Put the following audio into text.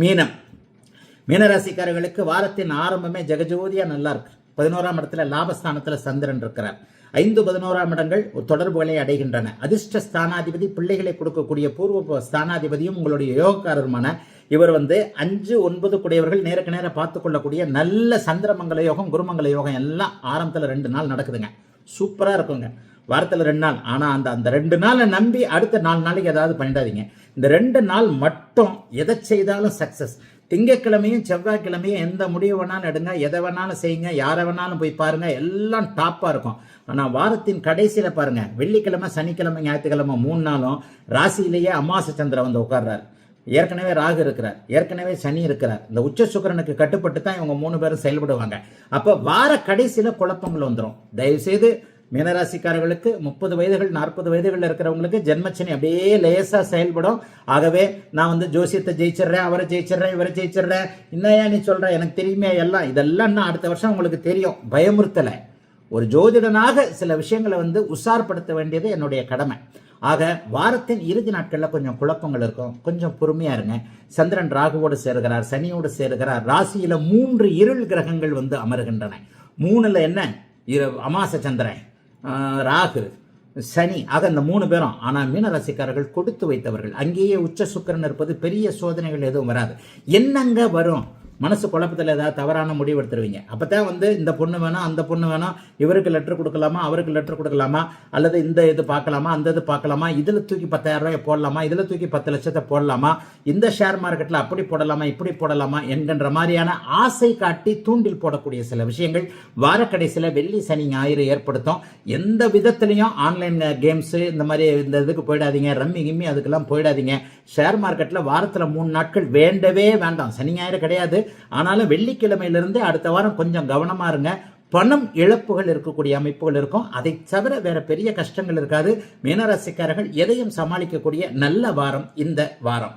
மீனம். மீனராசிக்காரர்களுக்கு வாரத்தின் ஆரம்பமே ஜெகஜோதியாக நல்லா இருக்கு. பதினோராம் இடத்துல லாபஸ்தானத்தில் சந்திரன் இருக்கிறார். ஐந்து பதினோராம் இடங்கள் தொடர்புகளை அடைகின்றன. அதிர்ஷ்ட ஸ்தானாதிபதி பிள்ளைகளை கொடுக்கக்கூடிய பூர்வ ஸ்தானாதிபதியும் உங்களுடைய யோகக்காரருமான இவர் வந்து அஞ்சு ஒன்பது கூடியவர்கள் நேருக்கு நேர பார்த்து கொள்ளக்கூடிய நல்ல சந்திரமங்கல யோகம் குருமங்கல யோகம் எல்லாம் ஆரம்பத்தில் ரெண்டு நாள் நடக்குதுங்க. சூப்பராக இருக்குங்க. வாரத்தில் ரெண்டு நாள். ஆனால் அந்த அந்த ரெண்டு நாளை நம்பி அடுத்த நாலு நாளைக்கு ஏதாவது பண்ணிடாதீங்க. இந்த ரெண்டு நாள் மட்டும் எதை செய்தாலும் சக்ஸஸ் திங்கக்கிழமையும் செவ்வாய்க்கிழமையும் எந்த முடிவு வேணாலும் எடுங்க எதை வேணாலும் செய்யுங்க யாரை வேணாலும் போய் பாருங்க எல்லாம் டாப்பாக இருக்கும். ஆனால் வாரத்தின் கடைசியில் பாருங்க வெள்ளிக்கிழமை சனிக்கிழமை ஞாயிற்றுக்கிழமை மூணு நாளும் ராசியிலேயே அமாச சந்திரன் வந்து உட்கார்றாரு. ஏற்கனவே ராகு இருக்கிறார் ஏற்கனவே சனி இருக்கிறார். இந்த உச்ச சுக்கரனுக்கு கட்டுப்பட்டு தான் இவங்க மூணு பேரும் செயல்படுவாங்க. அப்போ வார கடைசியில் குழப்பங்கள் வந்துடும் தயவுசெய்து மீனராசிக்காரர்களுக்கு முப்பது வயதுகள் நாற்பது வயதுகள் இருக்கிறவங்களுக்கு ஜென்மச்சனி அப்படியே லேசாக செயல்படும். ஆகவே நான் வந்து ஜோசியத்தை ஜெயிச்சிடுறேன் அவரை ஜெயிச்சிடுறேன் இவரை ஜெயிச்சிடுறேன். என்னையா நீ சொல்கிறேன் எனக்கு தெரியுமே எல்லாம். இதெல்லாம் நான் அடுத்த வருஷம் உங்களுக்கு தெரியும். பயமுறுத்தலை. ஒரு ஜோதிடனாக சில விஷயங்களை வந்து உஷார்படுத்த வேண்டியது என்னுடைய கடமை. ஆக வாரத்தின் இறுதி நாட்களில் கொஞ்சம் குழப்பங்கள் இருக்கும். கொஞ்சம் பொறுமையாக இருங்க. சந்திரன் ராகுவோடு சேருகிறார் சனியோடு சேருகிறார். ராசியில் மூன்று இருள் கிரகங்கள் வந்து அமருகின்றன. மூணில் என்ன? இரு அமாச சந்திரன். ராகு சனி ஆக இந்த மூணு பேரும் ஆனால் மீனராசிக்காரர்கள் கொடுத்து வைத்தவர்கள். அங்கேயே உச்ச சுக்கிரன் இருப்பது பெரிய சோதனைகள் எதுவும் வராது. என்னங்க வரும்? மனசு குழப்பத்தில் ஏதாவது தவறான முடிவு எடுத்துருவீங்க. அப்போ தான் வந்து இந்த பொண்ணு வேணும் அந்த பொண்ணு வேணும் இவருக்கு லெட்டர் கொடுக்கலாமா அவருக்கு லெட்டர் கொடுக்கலாமா அல்லது இந்த இது பார்க்கலாமா அந்த இது பார்க்கலாமா இதில் தூக்கி பத்தாயிரம் ரூபாய் போடலாமா இதில் தூக்கி பத்து லட்சத்தை போடலாமா இந்த ஷேர் மார்க்கெட்டில் அப்படி போடலாமா இப்படி போடலாமா என்கின்ற மாதிரியான ஆசை காட்டி தூண்டில் போடக்கூடிய சில விஷயங்கள் வாரக்கடைசியில் வெள்ளி சனி ஞாயிறு ஏற்படுத்தும். எந்த விதத்துலையும் ஆன்லைன் கேம்ஸு இந்த மாதிரி இந்த இதுக்கு போயிடாதீங்க ரம்மி கிம்மி அதுக்கெல்லாம் போயிடாதீங்க. ஷேர் மார்க்கெட்டில் வாரத்தில் மூணு நாட்கள் வேண்டவே வேண்டாம். சனி ஞாயிறு கிடையாது. ஆனாலும் வெள்ளிக்கிழமையிலிருந்து அடுத்த வாரம் கொஞ்சம் கவனமாக இருங்க. பணம் இழப்புகள் இருக்கக்கூடிய அமைப்புகள் இருக்கும். அதை தவிர வேற பெரிய கஷ்டங்கள் இருக்காது. மீனராசிக்காரர்கள் எதையும் சமாளிக்கக்கூடிய நல்ல வாரம் இந்த வாரம்.